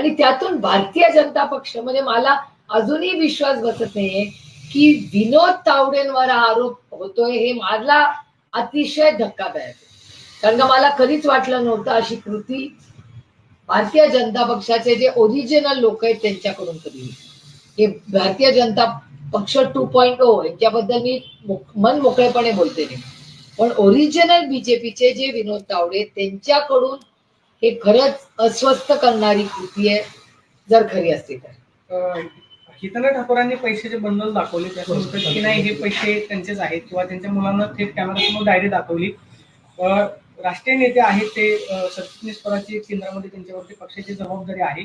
आणि त्यातून भारतीय जनता पक्ष म्हणजे मला अजूनही विश्वास बसत नाहीये की विनोद तावडेंवर हा आरोप होतोय हे मला अतिशय धक्कादायक कारण का मला कधीच वाटलं नव्हतं अशी कृती भारतीय जनता पक्षाचे जे ओरिजिनल लोक आहेत त्यांच्याकडून कधी हे भारतीय जनता पक्ष टू पॉइंट ओ oh यांच्याबद्दल मी मन मोकळेपणे बोलते नाही. पण ओरिजिनल बीजेपीचे जे विनोद तावडे त्यांच्याकडून हे खरंच अस्वस्थ करणारी कृती आहे जर खरी असती तर. अं, हितल ठाकूरांनी पैशाचे बंडल दाखवले त्यात म्हणतात की नाही हे पैसे त्यांचेच आहेत किंवा त्यांच्या मुलांना थेट कॅमेरासमोर डायरी दाखवली. अं, राष्ट्रीय नेते आहेत ते सरचिटणीस पदाची केंद्रामध्ये त्यांच्यावरती पक्षाची जबाबदारी आहे.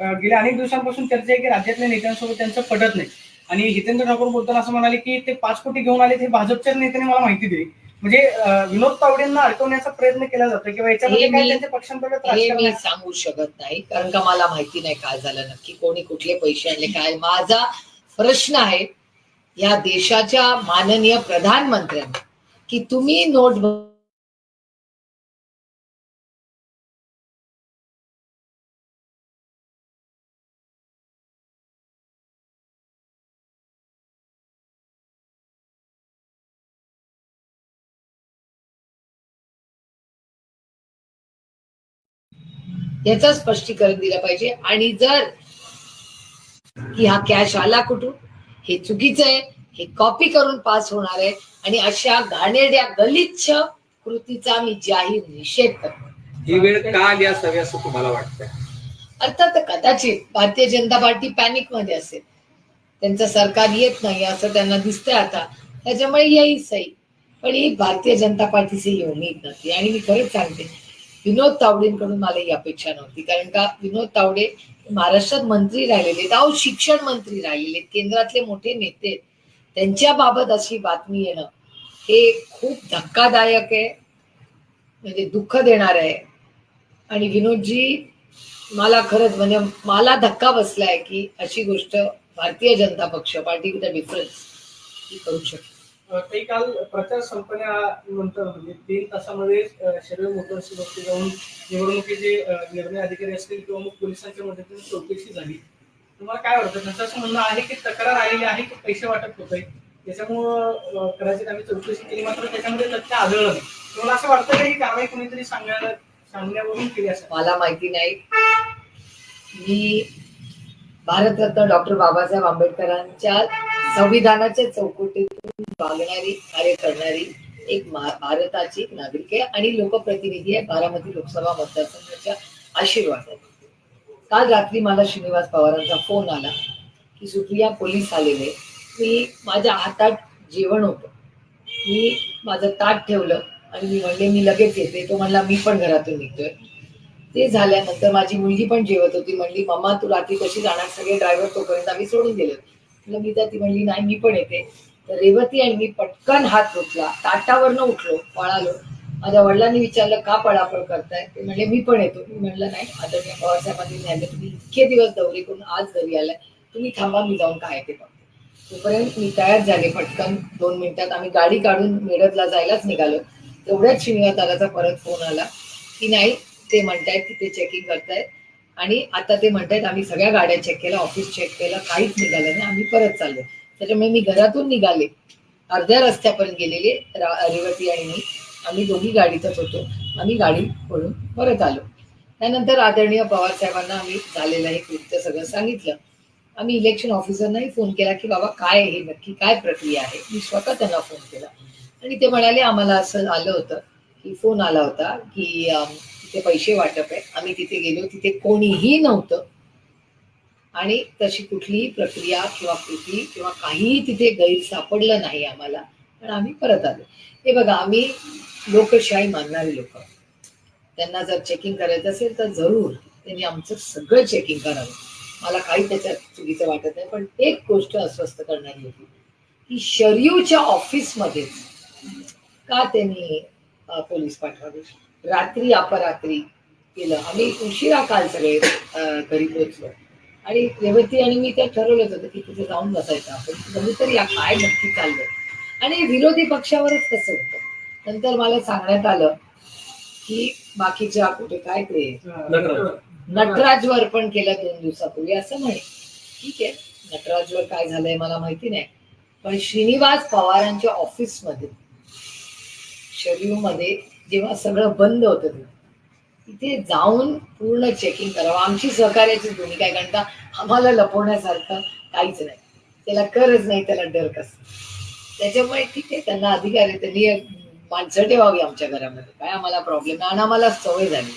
गेल्या अनेक दिवसांपासून चर्चा आहे की राज्यातल्या नेत्यांसोबत त्यांचं पटत नाही. आणि हितेंद्र ठाकूर बोलताना असं म्हणाले की ते पाच कोटी घेऊन आले ते भाजपच्या नेत्याने मला माहिती दिली. म्हणजे विनोद तावडेंना अडकवण्याचा प्रयत्न केला जातो किंवा याच्यामध्ये काय त्यांच्या हे राजकारण मी? सांगू शकत नाही कारण का मला माहिती नाही काय झालं नक्की कोणी कुठले पैसे आणले काय माझा प्रश्न आहे या देशाच्या माननीय प्रधानमंत्र्यांना की तुम्ही नोट याचं स्पष्टीकरण दिलं पाहिजे. आणि जर की हा कॅश आला कुठून? हे चुकीचं आहे. हे कॉपी करून पास होणार आहे. आणि अशा घाणेरड्या गलिच्छ कृतीचा मी जाहीर निषेध करतो. ही वेळ का आली असावी असं तुम्हाला वाटतंय? अर्थात कदाचित भारतीय जनता पार्टी पॅनिकमध्ये असेल. त्यांचं सरकार येत नाही असं त्यांना दिसतंय आता. त्याच्यामुळे येईल सही. पण ही भारतीय जनता पार्टीची ही उमेद नव्हती. आणि मी खरंच सांगते विनोद तावडेंकडून मला ही अपेक्षा नव्हती. कारण का विनोद तावडे महाराष्ट्रात मंत्री राहिलेले आहेत अहो शिक्षण मंत्री राहिलेले केंद्रातले मोठे नेते त्यांच्या त्यांच्याबाबत अशी बातमी येणं हे खूप धक्कादायक आहे म्हणजे दुःख देणार आहे. आणि विनोदजी मला खरंच म्हणजे मला धक्का बसलाय की अशी गोष्ट भारतीय जनता पक्ष पार्टी विथ डिफरन्स ही करू शकते. ते काल प्रचार संपण्यानंतर म्हणजे तीन तासामध्ये शरीर शरीर मोटर्सवरती जाऊन निवडणुकीचे निर्णय अधिकारी असतील किंवा मग पोलिसांच्या मदतीने चौकशी झाली. तुम्हाला काय वाटतं? त्यांचं असं म्हणणं आहे की तक्रार आलेली आहे की पैसे वाटप होत आहे त्याच्यामुळं कदाचित आम्ही चौकशी केली मात्र त्याच्यामध्ये तथ्य आढळलं नाही. तुम्हाला असं वाटतं का ही कारवाई कोणीतरी सांगायला सांगण्यावरून केली असं मला माहिती नाही. मी भारतरत्न डॉक्टर बाबासाहेब आंबेडकरांच्या संविधानाच्या चौकटीत वागणारी कार्य करणारी एक भारताची एक नागरिक आहे आणि लोकप्रतिनिधी आहे. बारामती लोकसभा मतदारसंघाच्या आशीर्वाद काल रात्री मला श्रीनिवास पवारांचा फोन आला की सुप्रिया पोलीस आलेले. मी माझ्या हातात जेवण होतं. मी माझं ताट ठेवलं आणि मी म्हणले मी लगेच येते. तो म्हणला मी पण घरातून निघतोय. ते झाल्यानंतर माझी मुलगी पण जेवत होती. म्हणली मम्मा तू रात्री कशी जाणार? सगळे ड्रायव्हर तोपर्यंत आम्ही सोडून दिले. मी तर ती म्हणली नाही मी पण येते. तर रेवती आणि मी पटकन हात उठला ताटावरनं उठलो पळालो. माझ्या वडिलांनी विचारलं का पळापळ करताय? ते म्हणले मी पण येतो. मी म्हणलं नाही आदरणीय पवारसाहेबांनी न्यायला तुम्ही इतके दिवस दौरे करून आज घरी आलाय. तुम्ही थांबा मी जाऊन काय ते बघते. तोपर्यंत मी तयार झाले पटकन. दोन मिनिटात आम्ही गाडी काढून मेडतला जायलाच निघालो. तेवढ्याच श्रीनिवास दादाचा परत फोन आला की नाही ते म्हणतायत की ते चेकिंग करतायत. आणि आता ते म्हणतायत आम्ही सगळ्या गाड्या चेक केल्या ऑफिस चेक केलं काहीच निघालं नाही आम्ही परत चाललो. त्याच्यामुळे मी घरातून निघाले. अर्ध्या रस्त्यापर्यंत गेलेले रेवती आणि मी. आम्ही दोघी गाडीतच होतो. आम्ही गाडी पळून परत आलो. त्यानंतर आदरणीय पवार साहेबांना आम्ही झालेलं हे कृत्य सगळं सांगितलं. आम्ही इलेक्शन ऑफिसरनाही फोन केला की बाबा काय हे? नक्की काय प्रक्रिया आहे? मी स्वतः त्यांना फोन केला. आणि ते म्हणाले आम्हाला असं आलं होतं की फोन आला होता की तिथे पैसे वाटप आहे. आम्ही तिथे गेलो. तिथे कोणीही नव्हतं. आणि तशी कुठलीही प्रक्रिया किंवा कृती किंवा काहीही तिथे गैर सापडलं नाही आम्हाला पण आम्ही परत आलो. हे बघा आम्ही लोकशाही मानणारे लोक त्यांना जर चेकिंग करायचं असेल तर जरूर त्यांनी आमचं सगळं चेकिंग करावं. मला काही त्याच्यात चुकीचं वाटत नाही पण एक गोष्ट अस्वस्थ करणारी होती. की शरीवच्या ऑफिसमध्येच का त्यांनी पोलीस पाठवावे? रात्री अपरात्री केलं. आम्ही उशिरा काल सगळे घरी पोहोचलो. आणि रेवती आणि मी त्या ठरवलंच होतं की तिथे जाऊन बसायचं आपण. कधीतरी या काय नक्की चाललंय. आणि विरोधी पक्षावरच कसं होतं. नंतर मला सांगण्यात आलं की बाकीच्या कुठे काय ते. नटराजवर पण केलं दोन दिवसापूर्वी असं म्हणे. ठीक आहे. नटराजवर काय झालंय मला माहिती नाही. पण श्रीनिवास पवारांच्या ऑफिसमध्ये मध्ये जेव्हा सगळं बंद होतं तेव्हा, तिथे जाऊन पूर्ण चेकिंग करावं. आमची सहकार्याची भूमिका आहे कारण का आम्हाला लपवण्यासारखं काहीच नाही. त्याला करच नाही त्याला डर कस? त्याच्यामुळे ठीक आहे त्यांना अधिकार आहे. त्यांनी माणसं ठेवावी आमच्या घरामध्ये. काय आम्हाला प्रॉब्लेम आणि आम्हाला सवय झाली.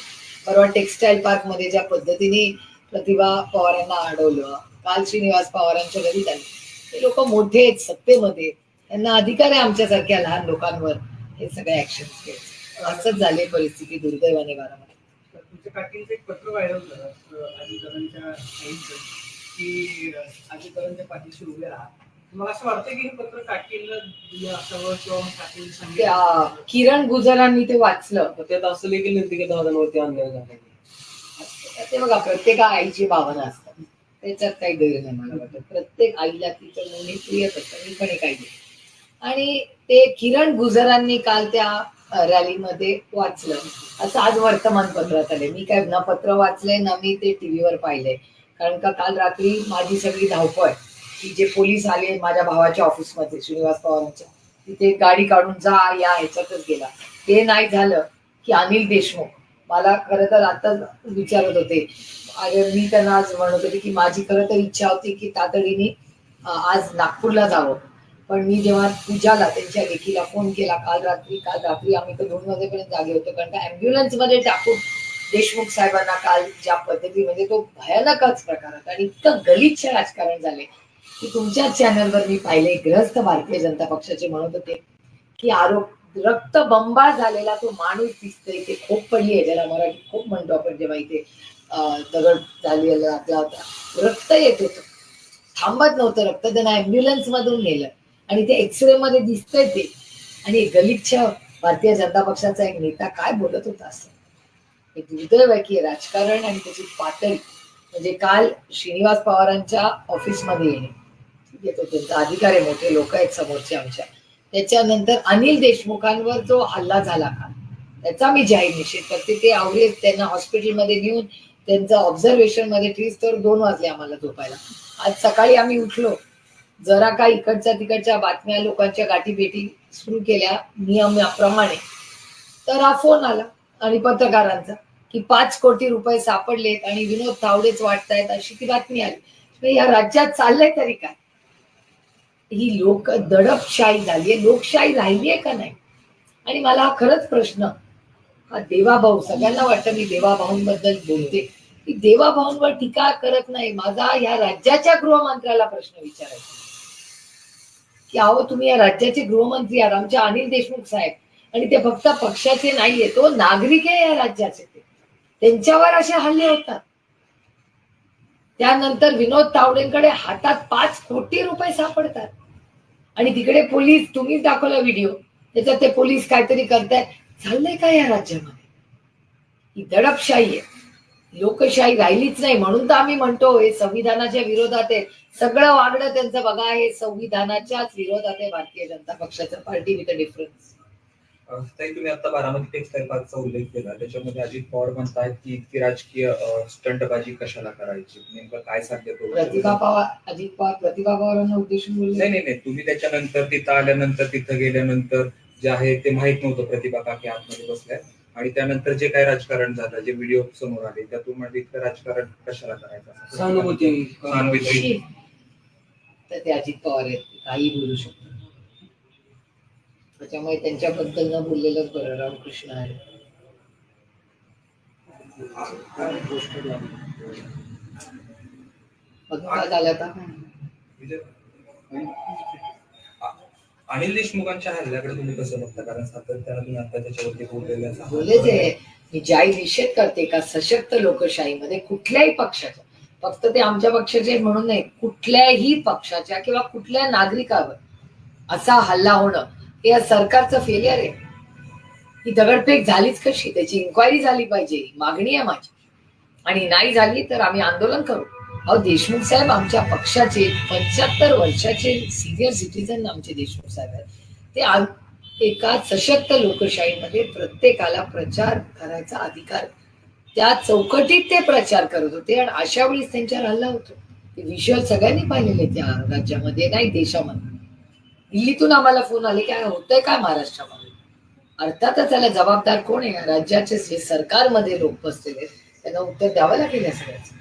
परवा टेक्स्टाईल पार्कमध्ये ज्या पद्धतीने प्रतिभा पवारांना अडवलं काल श्रीनिवास पवारांच्या घरी झाली ते लोक मोठे आहेत सत्तेमध्ये. त्यांना अधिकार आहे आमच्यासारख्या लहान लोकांवर हे सगळे ऍक्शन घ्यायचे. असंच झाले परिस्थिती दुर्दैवाने बारामध्ये तुमच्या काकींचं एक पत्र व्हायरल झालं आईचं की अजितदादांच्या पाठीशी उभे राहा. मला असं वाटतं की हे पत्र काकींना दिलं असावं किंवा मग काकींनी त्या सांगितलं किरण गुजरांनी ते वाचलं. त्यात असं देखील नव्हते की दादांवरती अन्याय झाला. ते बघा प्रत्येक आईची भावना असतात. त्याच्यात काही गैर नाही मला वाटत. प्रत्येक आईला तिचं मुली प्रियच असतं. मी पण एक आई आहे. आणि ते किरण गुजरांनी काल त्या रॅलीमध्ये वाचलं. असं आज वर्तमानपत्रात आले मी काय ना पत्र वाचलंय ना मी ते टीव्हीवर पाहिलंय. कारण का काल रात्री माझी सगळी धावपळ की जे पोलीस आले माझ्या भावाच्या ऑफिसमध्ये श्रीनिवास पवारांच्या तिथे गाडी काढून जा या ह्याच्यातच गेला. ते नाही झालं की अनिल देशमुख. मला खरं तर आता विचारत होते. अरे मी त्यांना आज म्हणत होते की माझी खरं तर इच्छा होती की तातडीने आज नागपूरला जावं. पण मी जेव्हा पूजाला त्यांच्या लेखीला फोन केला काल रात्री काल रात्री आम्ही तर दोन वाजेपर्यंत जागे होतो कारण का अँब्युलन्समध्ये टाकून देशमुख साहेबांना काल ज्या पद्धती म्हणजे तो भयानकच प्रकार होता आणि इतकं गलिच्छ राजकारण झाले की तुमच्याच चॅनलवर मी पाहिले ग्रस्त भारतीय जनता पक्षाचे म्हणत होते की आरोप रक्त बंबाळ झालेला तो माणूस दिसतोय ते खूप पडली आहे ज्याला मराठी खूप म्हणतो आपण जेव्हा इथे दगड झालेला आपला होता. रक्त येत होतं. थांबत नव्हतं रक्त त्यांना अँब्युलन्स मधून नेलं. आणि ते एक्सरे मध्ये दिसतंय ते. आणि गलिच्छ भारतीय जनता पक्षाचा एक नेता काय बोलत होता असं? हे दुर्दैव आहे की राजकारण आणि त्याची पातळी. म्हणजे काल श्रीनिवास पवारांच्या ऑफिसमध्ये येणे. ठीक आहे तो त्यांचा अधिकार आहे मोठे लोक आहेत समोरचे आमच्या. त्याच्यानंतर अनिल देशमुखांवर जो हल्ला झाला काल त्याचा मी जाहीर निषेध करते. ते आवडे त्यांना हॉस्पिटलमध्ये नेऊन त्यांचं ऑब्झर्वेशनमध्ये ठेवीस तर दोन वाजले आम्हाला झोपायला. आज सकाळी आम्ही उठलो. जरा का इकडच्या तिकडच्या बातम्या लोकांच्या गाठीभेटी सुरू केल्या नियमाप्रमाणे. तर हा फोन आला आणि पत्रकारांचा की पाच कोटी रुपये सापडलेत आणि विनोद तावडेच वाटतायत अशी ती बातमी आली. या राज्यात चाललंय तरी काय? ही लोक दडपशाही झालीये. लोकशाही राहिली आहे का नाही? आणि मला हा खरंच प्रश्न हा देवाभाऊ सगळ्यांना वाटतं मी देवाभाऊंबद्दल बोलते. की देवाभाऊंवर टीका करत नाही. माझा या राज्याच्या गृहमंत्र्याला प्रश्न विचारायचा. की अहो तुम्ही या राज्याचे गृहमंत्री आहात आमचे अनिल देशमुख साहेब. आणि ते फक्त पक्षाचे नाहीये तो नागरिक आहे या राज्याचे ते. त्यांच्यावर असे हल्ले होतात. त्यानंतर विनोद तावडेंकडे हातात पाच कोटी रुपये सापडतात. आणि तिकडे पोलीस तुम्हीच दाखवला व्हिडिओ. त्याच्यात ते पोलीस काहीतरी करतायत. चाललंय का या राज्यामध्ये? ही दडपशाही आहे. लोकशाही राहिलीच नाही म्हणून तर आम्ही म्हणतो हे संविधानाच्या विरोधात आहे. सगळं वागणं त्यांचं बघा हे संविधानाच्याच विरोधात आहे भारतीय जनता पक्षाचं. पार्टी विथ डिफरन्स अं, ताई तुम्ही आता बारामती टेक्सटाईल पार्कचा उल्लेख केला. त्याच्यामध्ये अजित पवार म्हणतायत की इतकी राजकीय स्टंटबाजी कशाला करायची? नेमकं काय सांगते प्रतिभा पवार अजित पवार प्रतिभा पवारांना उद्देशून नाही बोलले नाही नाही. तुम्ही त्याच्यानंतर तिथं आल्यानंतर तिथं गेल्यानंतर जे आहे ते माहीत नव्हतं प्रतिभा काकी आतमध्ये बसल्या. आणि त्यानंतर जे काय राजकारण झालं जे व्हिडिओ समोर आले त्यातून म्हणजे इतकं राजकारण कशाला करायचं? सहानुभूती. सहानुभूती. तर ते अजित पवार आहेत काही बोलू शकतात त्याच्यामुळे त्यांच्याबद्दल न बोललेलंच बरं रामकृष्ण आहे. बघा झालं का अनिल देशमुखांच्या हल्ल्याकडे तुम्ही कसं बघता? कारण सातत्यानं तुम्ही आता त्याच्यावरती बोललेलं आहात. आहे मी ज्याही निषेध करते का सशक्त लोकशाहीमध्ये कुठल्याही पक्षाच्या फक्त ते आमच्या पक्षाचे म्हणून नाही कुठल्याही पक्षाच्या किंवा कुठल्या नागरिकावर असा हल्ला होणं हे या सरकारचं फेलियर आहे. ही दगडफेक झालीच कशी? त्याची इन्क्वायरी झाली पाहिजे. मागणी आहे माझी. आणि नाही झाली तर आम्ही आंदोलन करू. अहो देशमुख साहेब आमच्या पक्षाचे पंच्याहत्तर वर्षाचे सिनियर सिटीजन आमचे देशमुख साहेब आहेत. ते एका सशक्त लोकशाहीमध्ये प्रत्येकाला प्रचार करायचा अधिकार त्या चौकटीत ते प्रचार करत होते आणि अशा वेळीच त्यांच्यावर हल्ला होतो. ते विषय सगळ्यांनी पाहिलेले त्या राज्यामध्ये नाही देशामध्ये. दिल्लीतून आम्हाला फोन आले काय होतंय काय महाराष्ट्रामध्ये? अर्थातच त्याला जबाबदार कोण आहे? राज्याचे सरकारमध्ये लोक बसलेले त्यांना उत्तर द्यावं लागेल या सगळ्याचं.